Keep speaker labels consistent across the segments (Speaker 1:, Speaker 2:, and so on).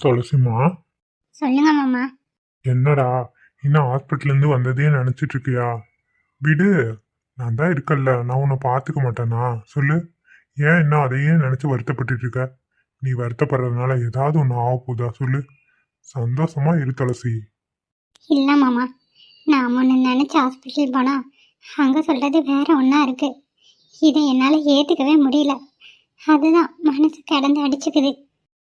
Speaker 1: துளசிமா
Speaker 2: சொல்லுங்க மாமா.
Speaker 1: என்னடா இன்னும் ஹாஸ்பிட்டல்ல இருந்து வந்ததே நினைச்சிட்டு இருக்கியா? விடு நான் தான் இருக்கல்ல நான் உன்னை பார்த்துக்க மாட்டேனா? சொல்லு. ஏன் இன்னும் அதையே நினைச்சு வருத்தப்பட்டுட்டு இருக்க? நீ வருத்தப்படுறதுனால ஏதாவது ஒன்று ஆக போதா சொல்லு. சந்தோஷமா இரு துளசி.
Speaker 2: இல்லை மாமா நான் முன்ன நினச்ச ஹாஸ்பிட்டல் போனால் அங்கே சொல்கிறது வேற ஒன்றா இருக்கு. இதை என்னால் ஏற்றுக்கவே முடியல. அதுதான் மனசு கிடந்து அடிச்சுக்குது.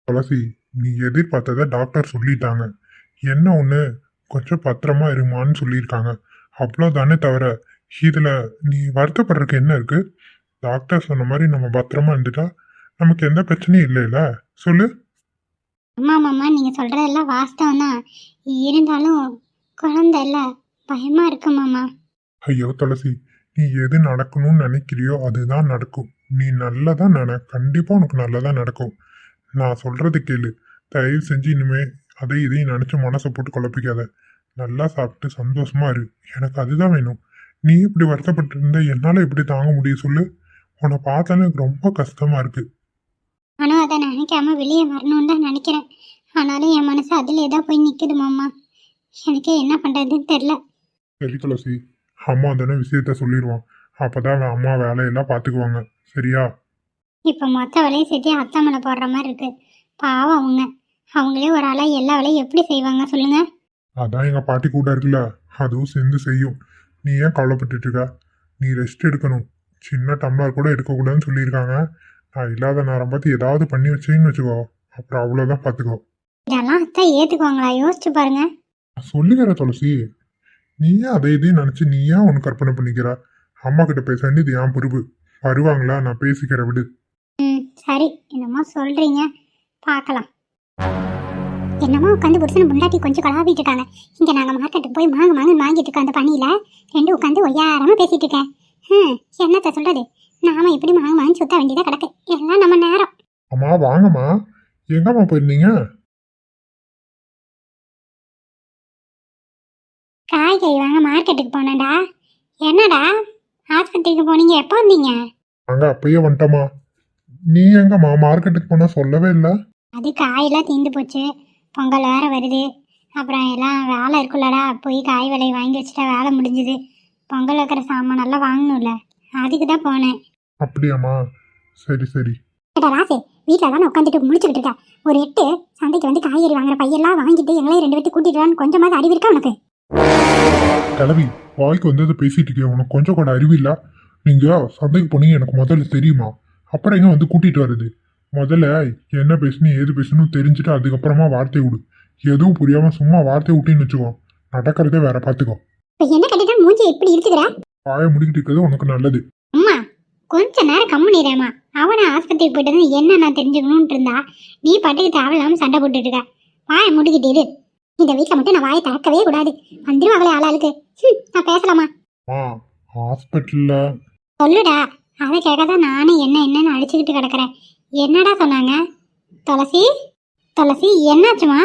Speaker 1: துளசி நீ எதிர்பார்த்ததை டாக்டர் சொல்லிட்டாங்க. என்ன ஒன்று கொஞ்சம் பத்திரமா இருமான்னு சொல்லியிருக்காங்க. அவ்வளோதானே தவிர இதில் நீ வருத்தப்படுறதுக்கு என்ன இருக்கு? டாக்டர் சொன்ன மாதிரி நம்ம பத்திரமா இருந்துட்டா நமக்கு எந்த பிரச்சனையும் இல்லைல்ல சொல்லு.
Speaker 2: அம்மா மாமா நீங்கள் சொல்கிறதெல்லாம் வாஸ்தவம் தான் இருந்தாலும் குழந்தை இல்லை. பயமாக இருக்கு மாமா.
Speaker 1: ஐயோ துளசி நீ எது நடக்கணும்னு நினைக்கிறியோ அதுதான் நடக்கும். நீ நல்லதா நினை கண்டிப்பாக உனக்கு நல்லதா நடக்கும். நான் சொல்றது கேளு. தயவு செஞ்சு இனிமே அதை இதையும் நினச்சி மனசை போட்டு குழப்பிக்காத. நல்லா சாப்பிட்டு சந்தோஷமா இரு. எனக்கு அதுதான் வேணும். நீ இப்படி வருத்தப்பட்டு இருந்த என்னால் எப்படி தாங்க முடியும் சொல்லு. உன்னை பார்த்தாலே எனக்கு ரொம்ப கஷ்டமா இருக்கு.
Speaker 2: ஆனால் அதை நினைக்காம வெளியே வரணும்னு தான் நினைக்கிறேன். ஆனாலும் என் மனசு அதிலே தான் போய் நிற்குது மாமா. எனக்கு என்ன பண்ணுறதுன்னு தெரில
Speaker 1: சரி துளசி அம்மா தானே விஷயத்த சொல்லிடுவான் அப்பதான் அவன் அம்மா வேலையெல்லாம் பார்த்துக்குவாங்க. சரியா?
Speaker 2: இப்போ மொத்த வேலையும் சேர்த்து அத்தை மேலே போடுற மாதிரி இருக்கு. பாவம் அவங்க. அவங்களே ஒரு ஆளாக எல்லா வேலையும் எப்படி செய்வாங்க சொல்லுங்க.
Speaker 1: அதான் எங்க பாட்டி கூட இருக்குல்ல அதுவும் சேர்ந்து செய்யும். நீ ஏன் கவலைப்பட்டுட்டு இருக்க? நீ ரெஸ்ட் எடுக்கணும். சின்ன டம்ளர் கூட எடுக்கக்கூடாதுன்னு சொல்லியிருக்காங்க. நான் இல்லாத நேரம் பார்த்து ஏதாவது பண்ணி வச்சேன்னு வச்சுக்கோ. அப்புறம் அவ்வளோதான் பார்த்துக்கோ.
Speaker 2: இதெல்லாம் அத்தை ஏற்றுக்குவாங்களா யோசிச்சு பாருங்க.
Speaker 1: நான் சொல்லிக்கிற துளசி. நீ ஏன் அதை இதையும் நினச்சி நீ ஏன் ஒன்று கற்பனை பண்ணிக்கிற? அம்மா கிட்ட பேச வேண்டியது ஏன் பொறுப்பு. வருவாங்களா? நான் பேசிக்கிற விடு.
Speaker 2: ம் சரி. என்னமோ சொல்கிறீங்க பார்க்கலாம். என்னமோ உட்காந்து புருஷன் முன்னாடி கொஞ்சம் கலாவிட்டு இருக்காங்க. இங்கே நாங்கள் மார்க்கெட்டுக்கு போய் மாங்க மாங்க வாங்கிட்டு இருக்கோம் அந்த பணியில் ரெண்டு உட்காந்து ஒய்யாரமாக பேசிட்டு இருக்கேன். ம் என்னத்த சொல்கிறது நாம இப்படி மாங்க மாங்க சுத்த வேண்டியதாக கிடக்கு. எல்லாம் நம்ம நேரம்.
Speaker 1: அம்மா வாங்கம்மா. எங்கம்மா போயிருந்தீங்க
Speaker 2: காய்கறி வாங்க மார்க்கெட்டுக்கு போனேன்டா. என்னடா? ஆஸ்பத்திரிக்கு போனீங்க. எப்போ வந்தீங்க?
Speaker 1: அங்க அப்பயே வந்துட்டம்மா. நீ எங்கம்மா மார்க்கெட்டுக்கு போனா சொல்லவே இல்லை?
Speaker 2: அது காயெல்லாம் தீந்து போச்சு. பொங்கல் வேற வருது. அப்புறம் எல்லாம் வேலை இருக்குல்லடா. போய் காய் விலை வாங்கி வச்சுட்டா வேலை முடிஞ்சுது. பொங்கல் வைக்கிற சாமானெல்லாம் வாங்கணும்ல. அதுக்கு தான் போனேன்.
Speaker 1: அப்படியாம்மா? சரி சரி.
Speaker 2: ராசு வீட்டில் தானே உட்காந்துட்டு முடிச்சுக்கிட்டு இருக்கா? ஒரு எட்டு சந்தைக்கு வந்து காய்கறி வாங்குற பையெல்லாம் வாங்கிட்டு எங்களையும் ரெண்டு பேர்த்து கூட்டிட்டு கொஞ்சமாவது அறிவு இருக்கா உனக்கு?
Speaker 1: கிளவி வாய்க்கு வந்ததை பேசிட்டு இருக்கேன் உனக்கு கொஞ்சம் கூட அறிவு இல்ல? நீங்க சந்தைக்கு போனீங்க எனக்கு முதல்ல தெரியுமா? அப்புறம் எங்க வந்து கூட்டிட்டு வருது முதல்ல என்ன பேசணும் ஏது பேசணும் தெரிஞ்சுட்டு அதுக்கப்புறமா வார்த்தை விடு. எதுவும் புரியாம சும்மா வார்த்தை விட்டின்னு வச்சுக்கோ. நடக்கிறதே வேற பார்த்துக்கோ
Speaker 2: இப்போ என்ன கட்டிட்டா மூஞ்சி இப்படி இருக்குதுற
Speaker 1: வாயை முடிக்கிட்டு இருக்கிறது உனக்கு நல்லது.
Speaker 2: கொஞ்ச நேரம் கம்முனிரேம்மா அவனை ஆஸ்பத்திரிக்கு போயிட்டு வந்து என்ன நான் தெரிஞ்சுக்கணும்னு இருந்தா நீ பாட்டுக்கு தேவையில்லாம சண்டை போட்டுட்டு இருக்க. வாயை முடிக்கிட்டு இரு. இந்த வீட்டில் மட்டும் நான் வாயை திறக்கவே கூடாது. வந்துருவாங்களே ஆளாளுக்கு ஹம், நான் பேசலாமா?
Speaker 1: ஹாஸ்பிட்டல்ல.
Speaker 2: சொல்லுடா. அதை கேட்க தான் நானும் என்ன என்னன்னு அடிச்சுக்கிட்டு கிடக்குறேன். என்னடா சொன்னாங்க? துளசி? துளசி என்னாச்சுமா?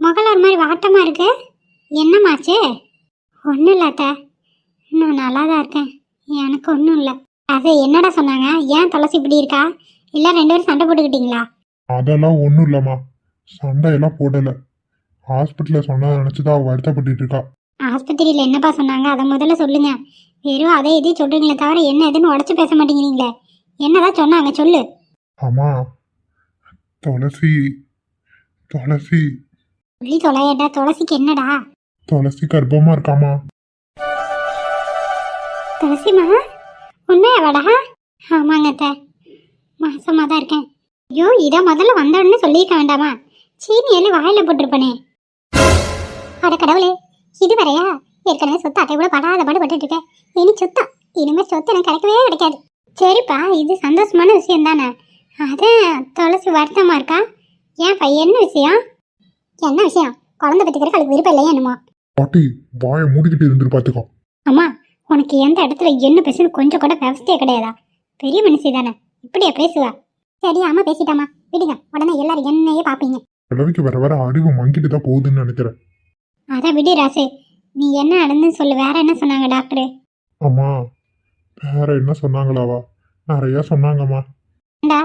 Speaker 2: முகல ஒரு மாதிரி வாட்டமாக இருக்கு? என்னமாச்சு ஒன்றும் இல்லை அத்தை. நான் நல்லா தான் இருக்கேன். எனக்கு ஒன்றும் இல்லை. அது என்னடா சொன்னாங்க? ஏன் துளசி இப்படி இருக்கா? இல்லை ரெண்டு பேரும் சண்டை போட்டுக்கிட்டீங்களா?
Speaker 1: அதெல்லாம் ஒன்றும் இல்லைம்மா. சண்டையெல்லாம் போடலை. ஹாஸ்பிட்டலில் சொன்னதை நினச்சிதான் அவள் வருத்தப்பட்டுட்டு இருக்கா.
Speaker 2: ஆஸ்பத்திரியில் என்னப்பா சொன்னாங்க? அதை முதல்ல சொல்லுங்க. வெறும் அதை இதையும் சொல்றீங்களே தவிர என்ன எதுன்னு உடச்சி பேச மாட்டேங்கிறீங்களே. என்னதான் சொன்னாங்க? சொல்லு.
Speaker 1: அம்மா துளசி துளசி.
Speaker 2: சொல்லி தொலையடா துளசிக்கு என்னடா?
Speaker 1: துளசி கர்ப்பமா இருக்காமா
Speaker 2: துளசிமா உண்மையாவாடா ஆமாங்க அத்தை. மாசமாக தான் இருக்கேன். ஐயோ இதை முதல்ல வந்த உடனே சொல்லியிருக்க வேண்டாமா? சீனி எல்லாம் வாயில போட்டிருப்பனே. அட கடவுளே இது வரையா? ஏற்கனவே சொத்து அட்டை கூட படாத பாடு பட்டுட்டு இருக்கேன் இனி சொத்தா? இனிமே சொத்து எனக்கு கிடைக்கவே கிடைக்காது. சரிப்பா இது சந்தோஷமான விஷயம் தானே. அதான் துளசி வருத்தமா இருக்கா? ஏன்ப்பா என்ன விஷயம்? என்ன விஷயம்? குழந்தை பற்றிக்கிறதுக்கு அவளுக்கு விருப்பம் இல்லையா என்னமோ?
Speaker 1: பாட்டி வாயை மூடிக்கிட்டு இருந்துரு பார்த்துக்கோ
Speaker 2: அம்மா உனக்கு எந்த இடத்துல என்ன பேசணும் கொஞ்சம் கூட விவசாயே கிடையாதா? பெரிய மனுஷி தானே. இப்படியா பேசுவா? சரி அம்மா பேசிட்டாமா விடுங்க. உடனே எல்லாரும் என்னையே பார்ப்பீங்க
Speaker 1: கிழவிக்கு வர வர அறிவு மங்கிட்டு தான் போகுதுன்னு நினைக்கிறேன்.
Speaker 2: அதை விடு ராசு. நீ என்ன நடந்துன்னு சொல்லு. வேற என்ன சொன்னாங்க டாக்டரு?
Speaker 1: அம்மா வேற என்ன சொன்னாங்களாவா? நிறைய சொன்னாங்கம்மா.
Speaker 2: ஏண்டா?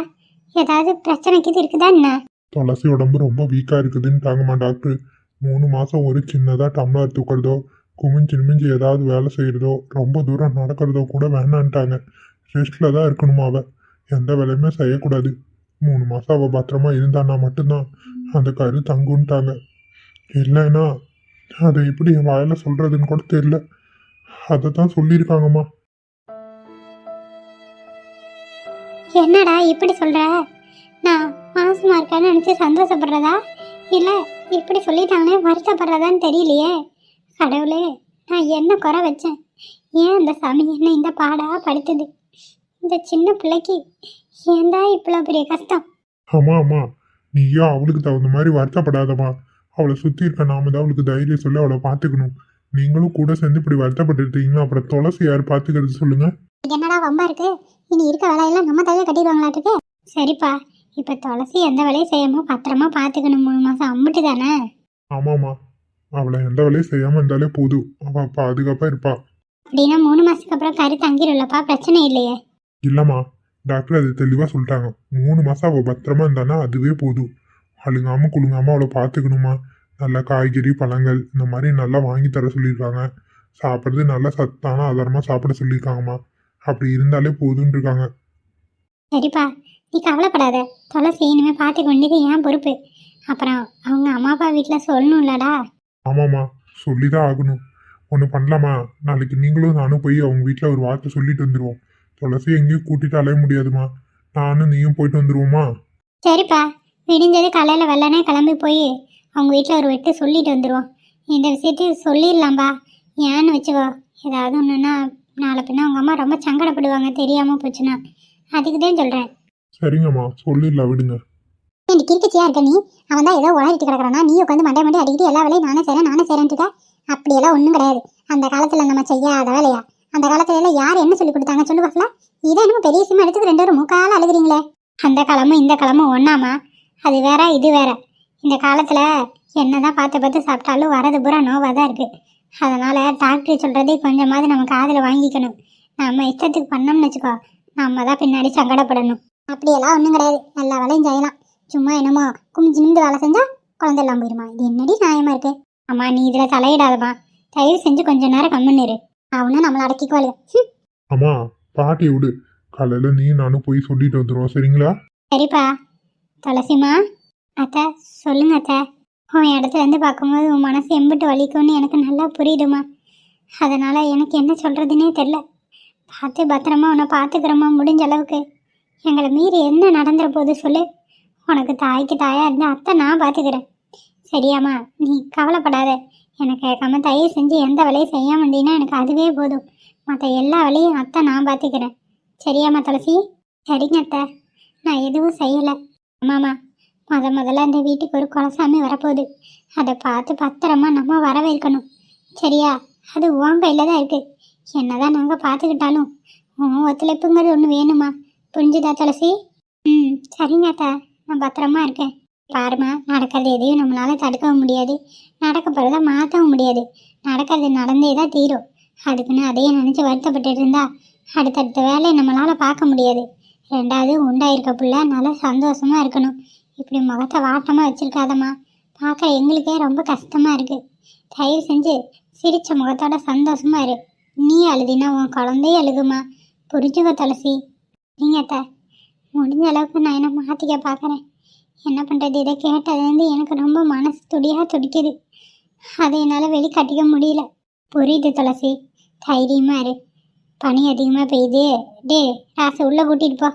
Speaker 2: ஏதாவது பிரச்சனைக்கு இது இருக்குதா என்ன?
Speaker 1: துளசி உடம்பு ரொம்ப வீக்கா இருக்குதுன்ட்டாங்கம்மா டாக்டர். மூணு மாசம் ஒரு சின்னதா டம்ளர் தூக்குறதோ குமிஞ்சு நிமிஞ்சு ஏதாவது வேலை செய்கிறதோ ரொம்ப தூரம் நடக்கிறதோ கூட வேணான்ட்டாங்க. ரெஸ்ட்ல தான் இருக்கணுமா அவள் எந்த வேலையுமே செய்யக்கூடாது. மூணு மாதம் அவள் பத்திரமா இருந்தான்னா மட்டும்தான். அந்த கரு தங்குன்ட்டாங்க. இல்லைன்னா அதை எப்படி என் வாயில் சொல்கிறதுன்னு கூட தெரியல. அதை தான் சொல்லியிருக்காங்கம்மா.
Speaker 2: என்னடா இப்படி சொல்கிற நான் மாசமாக இருக்கேன்னு நினச்சி சந்தோஷப்படுறதா? இல்லை இப்படி சொல்லிட்டாங்களே வருத்தப்படுறதான்னு தெரியலையே. கடவுளே நான் என்ன குறை வச்சேன்? ஏன் இந்த சாமி என்ன இந்த பாடா படுத்துது? இந்த சின்ன பிள்ளைக்கு ஏன்டா இவ்வளோ பெரிய கஷ்டம்?
Speaker 1: ஆமா ஆமா நீயும் அவளுக்கு தகுந்த மாதிரி வருத்தப்படாதம்மா. அவளை சுத்தி இருக்க நாம தான் அவளுக்கு தைரியம் சொல்லி அவளை பார்த்துக்கணும். நீங்களும் கூட சேர்ந்து இப்படி வருத்தப்பட்டு இருக்கீங்கன்னா அப்புறம் துளசி யார் பார்த்துக்கிறது சொல்லுங்க.
Speaker 2: என்னடா வம்பா இருக்கு? இனி இருக்க வேலையெல்லாம் நம்ம தலையில கட்டிடுவாங்களாட்டுக்கு சரிப்பா இப்ப துளசி எந்த வேலையும் செய்யாம பத்திரமா பாத்துக்கணும் மூணு மாசம் அம்முட்டு தானே?
Speaker 1: ஆமாம்மா அவளை எந்த வேலையும் செய்யாம இருந்தாலே போதும். அவ பாதுகாப்பா இருப்பா.
Speaker 2: அப்படின்னா மூணு மாசத்துக்கு அப்புறம் கரு தங்கிடும்லப்பா பிரச்சனை இல்லையே.
Speaker 1: இல்லம்மா டாக்டர் அது தெளிவா சொல்லிட்டாங்க. மூணு மாசம் அவ பத்திரமா இருந்தானா அதுவே போதும். அழுங்காம குலுங்காம அவளை பார்த்துக்கணுமா? நல்ல காய்கறி பழங்கள் இந்த மாதிரி நல்லா வாங்கி தர சொல்லியிருக்காங்க. சாப்பிட்றது நல்ல சத்தான ஆதாரமா சாப்பிட சொல்லியிருக்காங்கம்மா. அப்படி இருந்தாலே போதும்னு இருக்காங்க
Speaker 2: சரிப்பா நீ கவலைப்படாத. துளசி இனிமே பார்த்துக்க வேண்டியது ஏன் பொறுப்பு? அப்புறம் அவங்க அம்மா அப்பா வீட்டில் சொல்லணும்லடா.
Speaker 1: ஆமாம்மா சொல்லி தான் ஆகணும். ஒன்று பண்ணலாமா? நாளைக்கு நீங்களும் நானும் போய் அவங்க வீட்டில் ஒரு வார்த்தை சொல்லிட்டு வந்துடுவோம் துளசி எங்கேயும் கூட்டிட்டு அலைய முடியாதுமா. நானும் நீயும் போயிட்டு வந்துடுவோமா
Speaker 2: சரிப்பா. விடிஞ்சது காலையில் வெள்ளனே கிளம்பி போய் அவங்க வீட்டில் ஒரு வெட்டு சொல்லிட்டு வந்துடுவோம் இந்த விஷயத்தையும் சொல்லிடலாம்பா. ஏன்னு வச்சுக்கோ ஏதாவது ஒன்றுன்னா நாளை பின்ன அவங்க அம்மா ரொம்ப சங்கடப்படுவாங்க தெரியாமல் போச்சுன்னா. அதுக்கு தான் சொல்கிறேன்
Speaker 1: சரிங்கம்மா சொல்லிடலாம் விடுங்க.
Speaker 2: நீ கிறுக்கச்சியா இருக்க நீ? அவன் தான் ஏதோ உளறிட்டு கிடக்கிறானா? நீ உட்காந்து மண்டை மண்டை அடிக்கிட்டு எல்லா வேலையும் நானே செய்கிறேன் நானே செய்கிறேன்ட்டு இருக்க? அப்படியெல்லாம் ஒன்றும் கிடையாது. அந்த காலத்தில் நம்ம செய்யாத வேலையா? அந்த காலத்துல எல்லாம் யார் என்ன சொல்லி கொடுத்தாங்க சொல்லு பார்க்கல இதை என்னமோ பெரிய விஷயமா எடுத்து ரெண்டு பேரும் முக்கால அழுகுறீங்களே. அந்த காலமும் இந்த காலமும் ஒண்ணாமா? அது வேற இது வேற. இந்த காலத்துல என்னதான் பார்த்து பார்த்து சாப்பிட்டாலும் வரது பூரா நோவாக தான் இருக்கு. அதனால டாக்டர் சொல்றதை கொஞ்சமாவது நம்ம காதில் வாங்கிக்கணும். நம்ம இஷ்டத்துக்கு பண்ணோம்னு வச்சுக்கோ. நம்ம தான் பின்னாடி சங்கடப்படணும். அப்படியெல்லாம் ஒன்றும் கிடையாது. எல்லா வேலையும் செய்யலாம். சும்மா என்னமோ குமிஞ்சு நிமிந்து வேலை செஞ்சா குழந்தை எல்லாம் போயிருமா? இது என்னடி நியாயமா இருக்கு? அம்மா நீ இதுல தலையிடாதம்மா. தயவு செஞ்சு கொஞ்ச நேரம் கம்முன்னு இரு. அவனும் நம்மளை அடக்கிக்குவாள்
Speaker 1: அம்மா பாட்டி விடு. காலையில நீ நானும் போய் சொல்லிட்டு வந்துடுவோம் சரிங்களா?
Speaker 2: சரிப்பா. துளசிமா அத்தை சொல்லுங்க அத்தை. உன் இடத்துல இருந்து பார்க்கும்போது உன் மனசு எம்பிட்டு வலிக்கும்னு எனக்கு நல்லா புரியுதுமா அதனால எனக்கு என்ன சொல்றதுன்னே தெரில பார்த்து பத்திரமா உன்னை பார்த்துக்கிறோமா முடிஞ்ச அளவுக்கு. எங்களை மீறி என்ன நடந்துற போது சொல்லு. உனக்கு தாய்க்கு தாயாக இருந்து அத்தை நான் பார்த்துக்கிறேன் சரியாம்மா நீ கவலைப்படாத. எனக்கு கேட்காம தயவு செஞ்சு எந்த வேலையும் செய்ய இருந்தீங்கன்னா எனக்கு அதுவே போதும். மற்ற எல்லா வேலையும் அத்தை நான் பார்த்துக்கிறேன் சரியாம்மா துளசி? சரிங்க அத்தை. நான் எதுவும் செய்யலை. ஆமாம்மா முத முதல்ல அந்த வீட்டுக்கு ஒரு குலசாமி வரப்போகுது. அதை பார்த்து பத்திரமா நம்ம வரவேற்கணும். சரியா அது உன் கையில் தான் என்ன என்னதான் நாங்கள் பார்த்துக்கிட்டாலும் உன் ஒத்துழைப்புங்கிறது ஒன்று வேணுமா? புரிஞ்சுதா துளசி? ம் சரிங்க அத்தா. நான் பத்திரமா இருக்கேன். பாருமா நடக்கிறது எதையும் நம்மளால தடுக்கவும் முடியாது. நடக்க போகிறத மாற்றவும் முடியாது. நடக்கிறது நடந்தே தான் தீரும். அதுக்குன்னு அதையே நினச்சி வருத்தப்பட்டு இருந்தா அடுத்தடுத்த வேலையை நம்மளால பார்க்க முடியாது. ரெண்டாவது உண்டாயிருக்க புள்ள நல்லா சந்தோஷமா இருக்கணும். இப்படி முகத்தை வாட்டமாக வச்சுருக்காதம்மா. பார்க்க எங்களுக்கே ரொம்ப கஷ்டமாக இருக்குது தயவு செஞ்சு சிரித்த முகத்தோட சந்தோஷமாக இரு. நீ அழுதினா உன் குழந்தையே அழுகுமா? புரிஞ்சுக்க துளசி. நீங்கள் அத்தை முடிஞ்ச அளவுக்கு நான் என்ன மாற்றிக்க பார்க்குறேன் என்ன பண்ணுறது இதை கேட்டதுலேருந்து எனக்கு ரொம்ப மனசு துடியாக துடிக்குது. அதை என்னால் வெளிக்காட்டிக்க முடியல. புரியுது துளசி. தைரியமாக இரு. பனி அதிகமாக பெய்யுது. டே ராசு உள்ளே கூட்டிகிட்டு போ.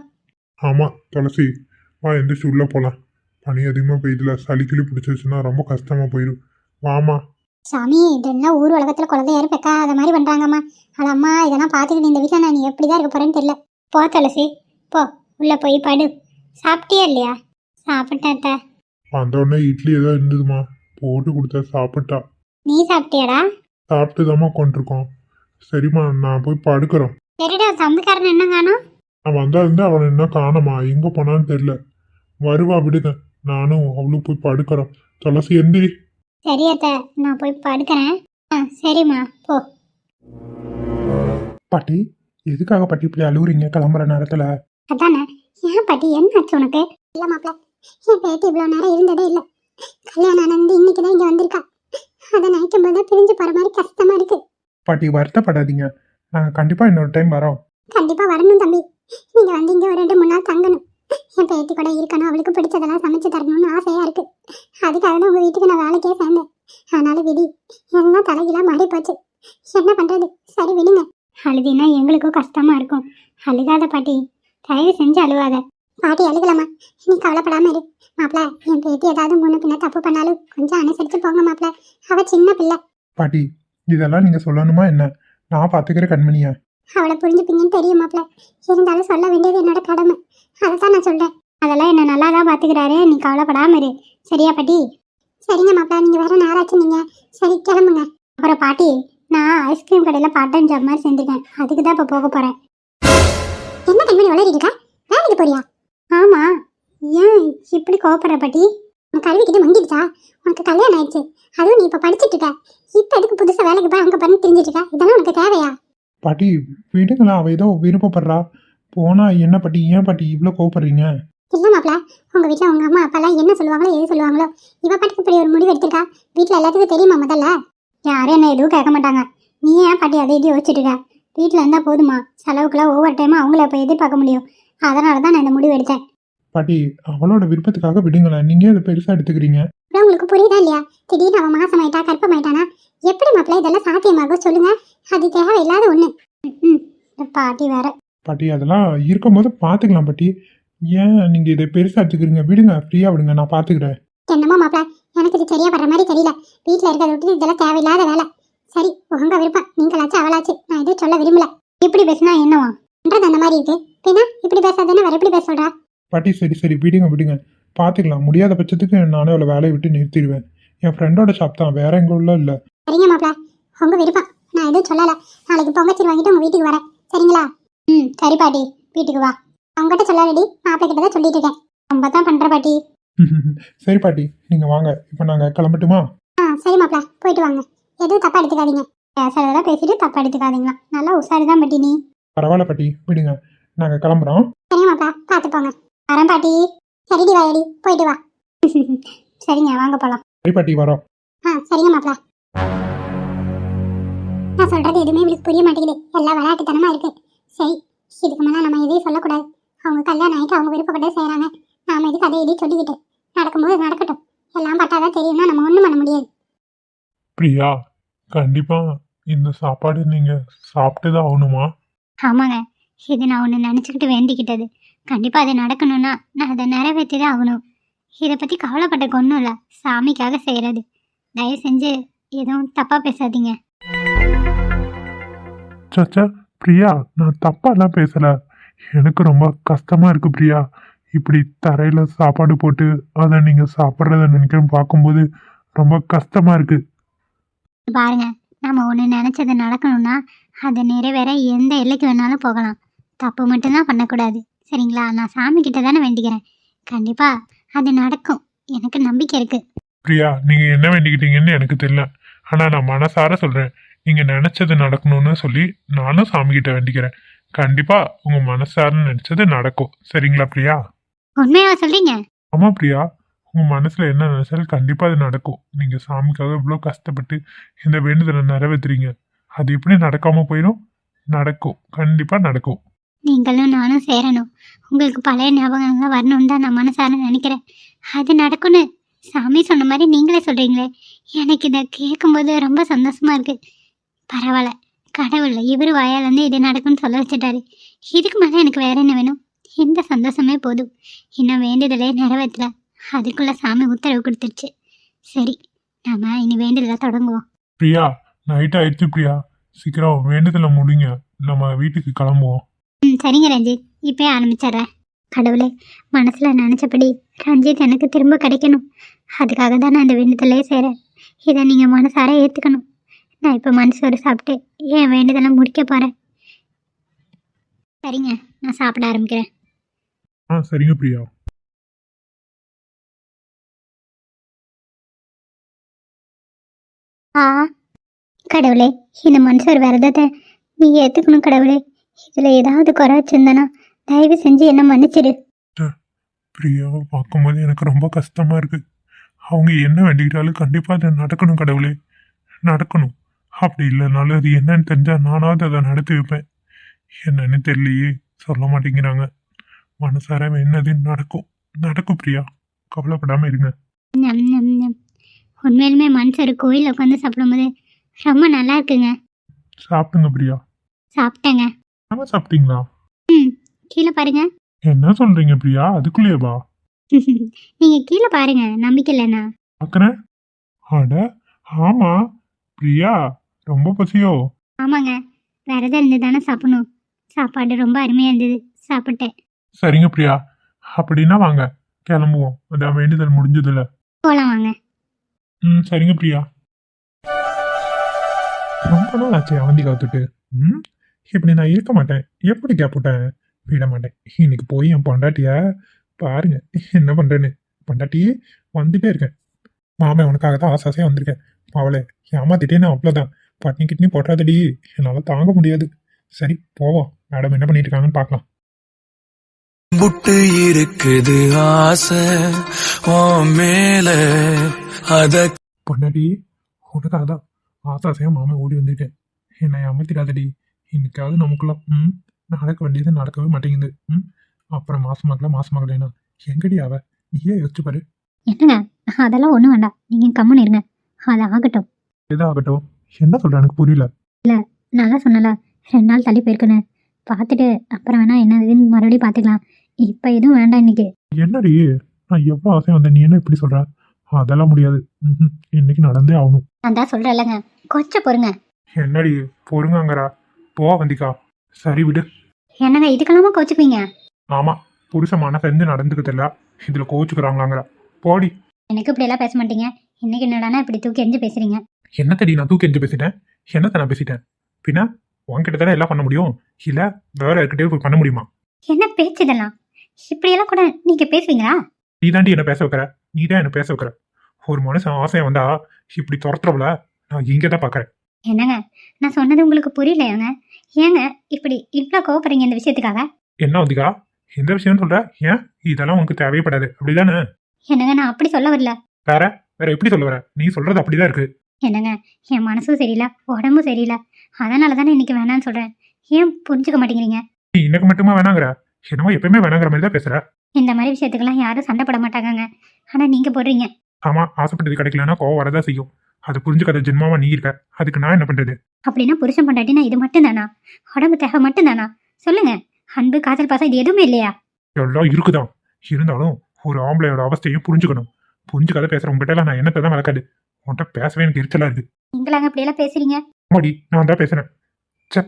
Speaker 1: ஆமா துளசி. வா எந்திரிச்சு உள்ள போலாம். பனி அதிகமா பெய்யுதுல. சளி கிளி பிடிச்சிருச்சுன்னா ரொம்ப கஷ்டமா போயிடும். வாமா
Speaker 2: சாமி இதெல்லாம் ஊர் உலகத்தில் குழந்தை யாரும் பெக்காத மாதிரி பண்ணுறாங்கம்மா ஆனால் அம்மா இதெல்லாம் பார்த்துக்கிட்டு இந்த வீட்டில் நான் எப்படி தான் இருக்க போகிறேன்னு தெரியல. போ துளசி. போ. உள்ளே போய் படு. சாப்பிட்டியா இல்லையா? சாப்பிட்டேன் அத்தை.
Speaker 1: வந்த உடனே இட்லி ஏதோ இருந்ததுமா. போட்டு கொடுத்தா சாப்பிட்டா.
Speaker 2: நீ சாப்பிட்டியாடா?
Speaker 1: சாப்பிட்டு தாம்மா கொண்டிருக்கோம் சரிம்மா நான் போய் படுக்கிறோம்.
Speaker 2: சரிடா தம்பிக்காரன் என்ன காணோம்?
Speaker 1: நான் வந்தா இருந்து அவனை என்ன காணமா? எங்க போனான்னு தெரியல. வருவா விடுங்க நானும் அவளும் போய் படுக்கிறோம். துளசி எந்திரி.
Speaker 2: சரி அத்தை. நான் போய் படுக்கிறேன். ஆ சரிம்மா. போ.
Speaker 1: பாட்டி எதுக்காக பாட்டி இப்படி அழுகுறீங்க கிளம்புற நேரத்துல.
Speaker 2: அதானே? ஏன் பாட்டி என்ன ஆச்சு உனக்கு? இல்ல மாப்பிள்ள என் பேட்டி இவ்வளவு நேரம் இருந்ததே இல்ல. கல்யாணம் நடந்து இன்னைக்கு தான் இங்க வந்திருக்கா. அதை நினைக்கும் போது பிரிஞ்சு போற மாதிரி கஷ்டமா இருக்கு.
Speaker 1: பாட்டி வருத்தப்படாதீங்க. நாங்கள் கண்டிப்பாக இன்னொரு டைம் வரோம்.
Speaker 2: கண்டிப்பா வரணும் தம்பி. நீங்க வந்து இங்க ஒரு ரெண்டு மூணு நாள் தங்கணும். என் பேத்தி கூட இருக்கணும் அவளுக்கு பிடிச்சதெல்லாம் சமைச்சு தரணும்னு ஆசையா இருக்கு. அதுக்காக தான் உங்க வீட்டுக்கு நான் வேலைக்கே சேர்ந்தேன். ஆனாலும் விதி எல்லாம் தலைகீழா மாறி போச்சு என்ன பண்றது? சரி விடுங்க. அழுதினா எங்களுக்கும் கஷ்டமா இருக்கும். அழுகாத பாட்டி. தயவு செஞ்சு அழுவாத. பாட்டி அழுகலாமா நீ கவலைப்படாம இரு. மாப்பிள என் பேத்தி ஏதாவது முன்ன பின்ன தப்பு பண்ணாலும் கொஞ்சம் அனுசரிச்சு போங்க மாப்பிள. அவ சின்ன பிள்ளை.
Speaker 1: பாட்டி இதெல்லாம் நீங்கள் சொல்லணுமா என்ன? நான் பார்த்துக்கிற கண்மணியா?
Speaker 2: அவளை புரிஞ்சுப்பீங்கன்னு தெரியும் மாப்ள இருந்தாலும் சொல்ல வேண்டியது என்னோட கடமை. அதை தான் நான் சொல்றேன். அதெல்லாம் என்ன நல்லா தான் பார்த்துக்கிறாரு நீ கவலைப்படாம இரு. சரியா பாட்டி? சரிங்க மாப்ள நீங்க வேற நேராச்சு நீங்க. சரி கிளம்புங்க. அப்புறம் பாட்டி நான் ஐஸ்கிரீம் கடையில் பார்ட் டைம் ஜாப் மாதிரி செஞ்சுருக்கேன். அதுக்கு தான் இப்போ போக போகிறேன் என்ன இருக்க? வேலைக்கு போறியா? ஆமா. ஏன் இப்படி கோவப்படுற பாட்டி? உனக்கு கல்விக்கிட்ட மங்கிடுச்சா? உனக்கு கல்யாணம் ஆயிடுச்சு. அதுவும் நீ இப்போ படிச்சிட்டு இருக்க. இப்போ எதுக்கு புதுசாக வேலைக்கு போய் அங்கே பண்ணி தெரிஞ்சிட்டு இருக்க? இதெல்லாம் உனக்கு தேவையா?
Speaker 1: பாட்டி விடுங்களா. அவள் ஏதோ விருப்பப்படுறா. போனா என்ன பாட்டி ஏன் பாட்டி இவ்வளோ கோவப்படுறீங்க?
Speaker 2: இல்ல மாப்ள உங்க வீட்ல உங்க அம்மா அப்பா என்ன சொல்லுவாங்களோ எது சொல்லுவாங்களோ இவ பாட்டுக்கு இப்படி ஒரு முடிவு எடுத்திருக்கா? வீட்ல எல்லாத்துக்கும் தெரியுமா முதல்ல? யாரும் என்ன எதுவும் கேட்க மாட்டாங்க. நீ ஏன் பாட்டி அதை இது யோசிச்சுட்டு இருக்க? வீட்ல இருந்தா போதுமா செலவுக்குலாம் ஒவ்வொரு டைமும் அவங்கள போய் எதிர்பார்க்க முடியும். அதனால தான் நான் இந்த முடிவு எடுத்தேன்.
Speaker 1: பாட்டி அவளோட விருப்பத்துக்காக விடுங்களேன். நீங்கள் இதை பெருசாக எடுத்துக்கிறீங்க?
Speaker 2: அப்புறம் உங்களுக்கு புரியுதா இல்லையா? திடீர்னு அவன் மாசமாயிட்டா கற்பமாயிட்டானா எப்படி மாப்ள இதெல்லாம் சாத்தியமாகும்? சொல்லுங்க. அது தேவையில்லாத ஒண்ணு. ம், பாட்டி வேற.
Speaker 1: பாட்டி அதெல்லாம் இருக்கும்போது பார்த்துக்கலாம் பாட்டி. ஏன் நீங்கள் இதை பெருசாக எடுத்துக்கிறீங்க? விடுங்க ஃப்ரீயாக விடுங்க. நான் பார்த்துக்கிறேன்
Speaker 2: என்னமோ மாப்ள எனக்கு இது சரியா படுற மாதிரி தெரியல. வீட்ல இருக்கிறத விட்டு இதெல்லாம் தேவையில்லாத வேலை. சரி உங்க விருப்பம். நீங்களாச்சு அவளாச்சு. நான் எதுவும் சொல்ல விரும்பல. இப்படி பேசினா என்னவா? பண்றது அந்த மாதிரி இருக்கு. பின்ன இப்படி பேசாதானே வேற எப்படி பேச சொல்றா?
Speaker 1: பாட்டி சரி சரி. விடுங்க விடுங்க. பார்த்துக்கலாம் முடியாத பட்சத்துக்கு நானே அவளை வேலையை விட்டு நிறுத்திடுவேன். என் ஃப்ரெண்டோட ஷாப் தான். வேற எங்க உள்ள இல்லை.
Speaker 2: சரிங்க மாப்ள உங்க விருப்பம். நான் எதுவும் சொல்லல. நாளைக்கு பொங்கச்சீர் வாங்கிட்டு உங்க வீட்டுக்கு வரேன். சரிங்களா? ம் சரி பாட்டி. வீட்டுக்கு வா. அவங்ககிட்ட சொல்லலடி மாப்பிள்ளை கிட்ட தான் சொல்லிட்டு இருக்கேன். ரொம்ப தான் பண்ற பாட்டி.
Speaker 1: சரி பாட்டி. நீங்கள் வாங்க. இப்போ நாங்கள் கிளம்பட்டுமா?
Speaker 2: ஆ சரி மாப்ள போயிட்டு வாங்க. எதுவும் தப்பா எடுத்துக்காதீங்க. பேசுறதெல்லாம் பேசிட்டு தப்பா எடுத்துக்காதீங்களா. நல்லா உஷாரு தான் பாட்டி நீ.
Speaker 1: பரவாயில்ல பாட்டி விடுங்க. நாங்கள் கிளம்புறோம்.
Speaker 2: சரிங்க மாப்ள பார்த்து போங்க. வரேன் பாட்டி. சரிடி வாயடி போயிட்டு வா. சரிங்க வாங்க போலாம்.
Speaker 1: சரி பாட்டி வரோம்.
Speaker 2: ஆ சரிங்க மாப்ள. நான் சொல்றது எதுவுமே இவளுக்கு புரிய மாட்டேங்குது. எல்லாம் விளையாட்டுத்தனமா இருக்கு. சரி இதுக்கு மேலே நம்ம எதையும் சொல்லக்கூடாது. அவங்க கல்யாணம் ஆகிட்டு அவங்க விருப்பப்பட்டு செய்கிறாங்க நாம எதுக்கு அதை எதையும் சொல்லிக்கிட்டு நடக்கும்போது நடக்கட்டும். எல்லாம் பட்டாதான் தெரியும்னா நம்ம ஒன்றும் பண்ண முடியாது.
Speaker 1: பிரியா கண்டிப்பாக இந்த சாப்பாடு நீங்கள் சாப்பிட்டு தான் ஆகணுமா?
Speaker 2: ஆமாங்க. இது நான் ஒன்று நினச்சிக்கிட்டு வேண்டிக்கிட்டது. கண்டிப்பாக அது நடக்கணும்னா நான் அதை நிறைவேற்றி தான் ஆகணும். இதை பற்றி கவலைப்பட்ட ஒன்றும் இல்லை. சாமிக்காக செய்கிறது தயவு செஞ்சு எதுவும் தப்பாக பேசாதீங்க.
Speaker 1: சச்சா பிரியா நான் தப்பாலாம் பேசலை. எனக்கு ரொம்ப கஷ்டமாக இருக்கு பிரியா. இப்படி தரையில் சாப்பாடு போட்டு அதை நீங்கள் சாப்பிட்றத நினைக்கிறேன் பார்க்கும்போது ரொம்ப கஷ்டமாக இருக்கு.
Speaker 2: பாருங்க நம்ம ஒன்று நினச்சது நடக்கணும்னா அதை நிறைவேற எந்த எல்லைக்கு வேணாலும் போகலாம். தப்பு மட்டும்தான் பண்ணக்கூடாது. சரிங்களா? நான் சாமி கிட்ட தானே வேண்டிக்கிறேன். கண்டிப்பாக அது நடக்கும். எனக்கு நம்பிக்கை இருக்குது
Speaker 1: பிரியா நீங்கள் என்ன வேண்டிக்கிட்டீங்கன்னு எனக்கு தெரியல. ஆனால் நான் மனசார சொல்கிறேன் நீங்கள் நினச்சது நடக்கணும்னு சொல்லி நானும் சாமி கிட்ட வேண்டிக்கிறேன். கண்டிப்பாக உங்கள் மனசார நினச்சது நடக்கும். சரிங்களா பிரியா?
Speaker 2: உண்மையாக சொல்கிறீங்க
Speaker 1: ஆமாம் பிரியா. உங்கள் மனசில் என்ன நினச்சாலும் கண்டிப்பாக அது நடக்கும். நீங்கள் சாமிக்காக இவ்வளோ கஷ்டப்பட்டு இந்த வேண்டுதலை நிறைவேற்றுறீங்க அது எப்படி நடக்காமல் போயிடும்? நடக்கும். கண்டிப்பாக நடக்கும்.
Speaker 2: நீங்களும் நானும் சேரணும். உங்களுக்கு பழைய ஞாபகங்கள்லாம் வரணும்னு தான் நான் மனசார நினைக்கிறேன். அது நடக்கும்னு சாமி சொன்ன மாதிரி நீங்களே சொல்கிறீங்களே எனக்கு இதை கேட்கும்போது ரொம்ப சந்தோஷமாக இருக்குது பரவாயில்ல. கடவுள் இவர் வாயாலேருந்து இது நடக்கும்னு சொல்ல வச்சுட்டாரு. இதுக்கு மேலே எனக்கு வேற என்ன வேணும்? இந்த சந்தோஷமே போதும். இன்னும் வேண்டியதிலே நிறைவேற்றல. அதுக்குள்ள சாமி உத்தரவு கொடுத்துருச்சு. சரி நாம இனி வேண்டுதலை தொடங்குவோம்.
Speaker 1: பிரியா நைட் ஆயிடுச்சு பிரியா. சீக்கிரம் வேண்டுதலை முடிங்க. நம்ம வீட்டுக்கு கிளம்புவோம்.
Speaker 2: ம் சரிங்க ரஞ்சித் இப்போயே ஆரம்பிச்சிடுறேன். கடவுளே மனசில் நினச்சபடி ரஞ்சித் எனக்கு திரும்ப கிடைக்கணும். அதுக்காக தான் நான் இந்த வேண்டுதலே செய்கிறேன் இதை நீங்கள் மனசார ஏற்றுக்கணும் நான் இப்போ மனசோறு சாப்பிட்டு என் வேண்டுதலை முடிக்க போகிறேன் சரிங்க நான் சாப்பிட ஆரம்பிக்கிறேன்.
Speaker 1: ஆ சரிங்க பிரியா.
Speaker 2: ஆ. கடவுளே இந்த மனுஷர் விரதத்தை நீ ஏத்துக்கணும் கடவுளே. இதுல ஏதாவது குறை வச்சிருந்தனா தயவு செஞ்சு என்ன மன்னிச்சிடு.
Speaker 1: பிரியாவை பார்க்கும்போது எனக்கு ரொம்ப கஷ்டமா இருக்கு. அவங்க என்ன வேண்டிக்கிட்டாலும் கண்டிப்பா அதை நடக்கணும் கடவுளே. நடக்கணும். அப்படி இல்லைனாலும் அது என்னன்னு தெரிஞ்சா நானாவது அதை நடத்தி வைப்பேன். என்னன்னு தெரியலையே சொல்ல மாட்டேங்கிறாங்க. மனசார என்னது நடக்கும். நடக்கும் பிரியா. கவலைப்படாம இருங்க.
Speaker 2: உண்மையிலுமே மனுஷர் கோயிலில் உட்காந்து சாப்பிடும்போது ரொம்ப நல்லா இருக்குங்க.
Speaker 1: சாப்பிடுங்க பிரியா.
Speaker 2: சாப்பிட்டேங்க.
Speaker 1: ஆமா சாப்பிட்டீங்களா?
Speaker 2: ம் கீழே பாருங்க.
Speaker 1: என்ன சொல்றீங்க பிரியா? அதுக்குள்ளேயேவா
Speaker 2: நீங்க கீழே பாருங்க நம்பிக்கை இல்லைண்ணா
Speaker 1: பார்க்கறேன் அட ஆமா. பிரியா ரொம்ப பசியோ?
Speaker 2: ஆமாங்க. விரதம் இருந்து தானே சாப்பிடணும். சாப்பாடு ரொம்ப அருமையாக இருந்தது. சாப்பிட்டேன்.
Speaker 1: சரிங்க பிரியா. அப்படின்னா வாங்க கிளம்புவோம். அதான் வேண்டுதல் முடிஞ்சதுல.
Speaker 2: போகலாம் வாங்க.
Speaker 1: ம் சரிங்க பிரியா. ரொம்ப நாள் ஆச்சு அவந்தி காத்துட்டு. ம் இப்படி நான் இருக்க மாட்டேன். எப்படி கேப்புட்டேன் விட மாட்டேன். இன்னைக்கு போய் என் பொண்டாட்டிய பாருங்க என்ன பண்ணுறேன்னு பொண்டாட்டி வந்துட்டே இருக்கேன். மாமே உனக்காக தான் ஆசாசையாக வந்திருக்கேன். அவளை ஏமாத்திட்டேன்னு அவ்வளோதான் பட்னி கிட்னி போட்டாதடி. என்னால் தாங்க முடியாது. சரி போவோம். மேடம் என்ன பண்ணிட்டு இருக்காங்கன்னு பார்க்கலாம்.
Speaker 3: புட்டு இருக்குது ஆசை மேல அத
Speaker 1: பொண்டாட்டி உனக்காக தான் ஆசாசையாக மாமே ஓடி வந்துட்டேன் என்னை ஏமாத்திடாதடி இன்னைக்காவது நமக்குள்ள ம் நடக்க வேண்டியது நடக்கவே மாட்டேங்குது. ம் அப்புறம் மாசமாகல மாசமாகலைன்னா எங்கடி அவ? நீயே யோசிச்சு பாரு.
Speaker 2: என்னங்க அதெல்லாம் ஒன்றும் வேண்டாம். நீங்கள் கம்முன்னு இருங்க. அது ஆகட்டும்.
Speaker 1: எதாகட்டும் என்ன சொல்ற? எனக்கு புரியல.
Speaker 2: நான் தான் சொன்னல ரெண்டு நாள் தள்ளி போயிருக்குன்னு. பார்த்துட்டு அப்புறம் வேணா என்ன இதுன்னு மறுபடியும் பார்த்துக்கலாம். இப்போ எதுவும் வேண்டாம் இன்னைக்கு.
Speaker 1: என்னடி? நான் எவ்வளோ ஆசையாக வந்தேன். நீ என்ன இப்படி சொல்ற? அதெல்லாம் முடியாது. இன்னைக்கு நடந்தே ஆகணும்.
Speaker 2: நான் தான் சொல்கிறேன்லங்க கொஞ்சம் பொறுங்க.
Speaker 1: என்னடி? பொறுங்கங்கிறா. போ வந்திக்கா. சரி விடு.
Speaker 2: என்னங்க இதுக்கெல்லாமா கோச்சுக்குவீங்க?
Speaker 1: ஆமா. புருஷ மனசெஞ்சு நடந்துக்கிட்டல இதுல கோச்சுக்கிறாங்களாங்கிற போடி.
Speaker 2: எனக்கு இப்படி எல்லாம் பேச மாட்டீங்க. இன்னைக்கு என்னடானா இப்படி தூக்கி எரிஞ்சு பேசுறீங்க.
Speaker 1: என்னத்தடி நான் தூக்கி எறிஞ்சு பேசிட்டேன்? என்னத்த நான் பேசிட்டேன்? பின்ன உன்கிட்ட தானே எல்லாம் பண்ண முடியும்? இல்ல வேற யார்கிட்டயும் பண்ண முடியுமா?
Speaker 2: என்ன பேச்சு இதெல்லாம்? இப்படியெல்லாம் கூட நீங்க பேசுவீங்களா?
Speaker 1: நீ தாண்டி என்ன பேச வைக்கிற? நீ தான் என்ன பேச வைக்கிற? ஒரு மனுஷன் ஆசையா வந்தா இப்படி துரத்துறவள நான் இங்க தான் பாக்குறேன்.
Speaker 2: என்னங்க? நான் சொன்னது உங்களுக்கு புரியலையாங்க ஏங்க? இப்படி இவ்வளோ கோவப்படுறீங்க இந்த விஷயத்துக்காக?
Speaker 1: என்ன வந்திகா? எந்த விஷயம் சொல்ற? ஏன்? இதெல்லாம் உனக்கு தேவைப்படாது. அப்படிதானே?
Speaker 2: என்னங்க நான் அப்படி சொல்ல வரல.
Speaker 1: வேற? வேற எப்படி சொல்ல வர? நீ சொல்றது அப்படிதான் இருக்கு.
Speaker 2: என்னங்க என் மனசும் சரியில்லை உடம்பும் சரியில்லை. அதனால தானே இன்னைக்கு வேணாம்னு சொல்றேன். ஏன் புரிஞ்சுக்க மாட்டேங்கிறீங்க?
Speaker 1: நீ இன்னைக்கு மட்டுமா வேணாங்கிற? என்னமோ எப்பயுமே வேணாங்கிற மாதிரி தான் பேசுற.
Speaker 2: இந்த மாதிரி விஷயத்துக்கெல்லாம் யாரும் சண்டை போட மாட்டாங்கங்க. ஆனா நீங்க போடுறீங்க.
Speaker 1: ஆமா ஆசைப்பட்டது கிடைக்கலன்னா கோவம் வரதான் செய்யும். அது புரிஞ்சுக்காத ஜென்மாவா நீ இருக்க. அதுக்கு நான் என்ன பண்றது?
Speaker 2: அப்படின்னா புருஷன் பொண்டாட்டினா இது மட்டும்தானா? உடம்பு தேவை மட்டும்தானா? சொல்லுங்க. அன்பு காதல் பாசம் இது எதுவுமே இல்லையா?
Speaker 1: எல்லாம் இருக்குதான். இருந்தாலும் ஒரு ஆம்பளையோட அவஸ்தையும் புரிஞ்சுக்கணும். புரிஞ்சுக்காத பேசுற உங்ககிட்ட எல்லாம் நான் என்னத்தை தான் வளர்க்காது. உன்கிட்ட பேசவே எனக்கு எரிச்சலா இருக்கு.
Speaker 2: நீங்களாங்க அப்படியெல்லாம் பேசுறீங்க?
Speaker 1: ஆமாடி நான் தான் பேசுறேன் ச்சே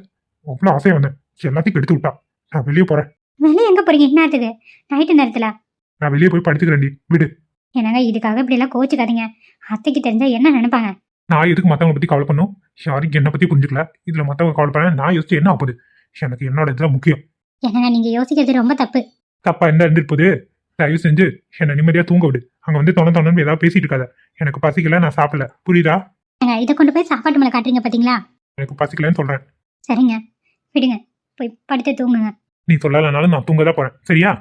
Speaker 1: அவ்வளோ ஆசையா வந்தேன். எல்லாத்தையும் கெடுத்து விட்டா. நான் வெளியே போறேன்.
Speaker 2: வெளியே எங்க போறீங்க? என்னத்துக்கு நைட்டு நேரத்துல.
Speaker 1: நான் வெளியே போய் படுத்துக்கிறேன்டி. விடு.
Speaker 2: என்னங்க இதுக்காக இப்படி எல்லாம் கோச்சுக்காதீங்க அத்தைக்கு தெரிஞ்சா என்ன நினைப்பாங்க?
Speaker 1: நான் எதுக்கு மத்தவங்களை பத்தி கவலை பண்ணும்? யாரும் என்னை பத்தி புரிஞ்சுக்கல. இதுல மத்தவங்க கவலை பண்ண நான் யோசிச்சு என்ன ஆகுது எனக்கு என்னோட இதுதான் முக்கியம்.
Speaker 2: என்னங்க நீங்க யோசிக்கிறது ரொம்ப தப்பு.
Speaker 1: தப்பா என்ன இருந்துட்டு போகுது? தயவு செஞ்சு என்னை நிம்மதியா தூங்க விடு. அங்க வந்து தொண தொணன்னு ஏதாவது பேசிட்டு இருக்காத. எனக்கு பசிக்கல நான் சாப்பிடல. புரியுதா?
Speaker 2: ஏங்க இதை கொண்டு போய் சாப்பாட்டு மேல காட்டுறீங்க பாத்தீங்களா?
Speaker 1: எனக்கு பசிக்கலன்னு சொல்றேன்.
Speaker 2: சரிங்க. விடுங்க. போய் படுத்து தூங்குங்க.
Speaker 1: நீ சொல்லலைனாலும் நான் தூங்க தான் போறேன். சரியா?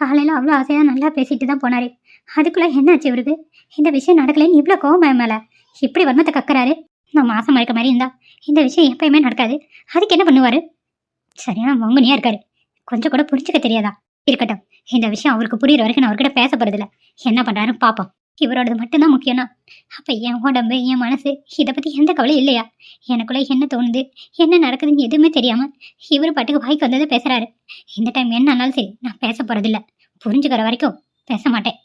Speaker 2: காலையில அவ்வளோ ஆசையா நல்லா பேசிட்டு தான் போனாரு. அதுக்குள்ள என்னாச்சு இவருக்கு? இந்த விஷயம் நடக்கலைன்னு இவ்வளோ கோவம் என் மேல? இப்படி வர்மத்தை கக்கறாரு? நான் மாசமா இருக்க மாதிரி இருந்தா இந்த விஷயம் எப்பயுமே நடக்காது. அதுக்கு என்ன பண்ணுவாரு? சரியான வங்குனியா இருக்காரு. கொஞ்சம் கூட புரிஞ்சுக்க தெரியாதா? இருக்கட்டும் இந்த விஷயம் அவருக்கு புரியுற வரைக்கும் நான் அவர்கிட்ட பேச போறதில்ல. என்ன பண்றாருன்னு பாப்போம். இவரோடது மட்டும்தான் முக்கியம்னா அப்போ என் உடம்பு என் மனசு இதை பத்தி எந்த கவலையும் இல்லையா? எனக்குள்ளே என்ன தோணுது? என்ன நடக்குதுன்னு எதுவுமே தெரியாமல் இவர் பாட்டுக்கு வாய்க்கு வந்ததை பேசுறாரு. இந்த டைம் என்ன ஆனாலும் சரி நான் பேச போறதில்ல. புரிஞ்சுக்கிற வரைக்கும் பேச மாட்டேன்.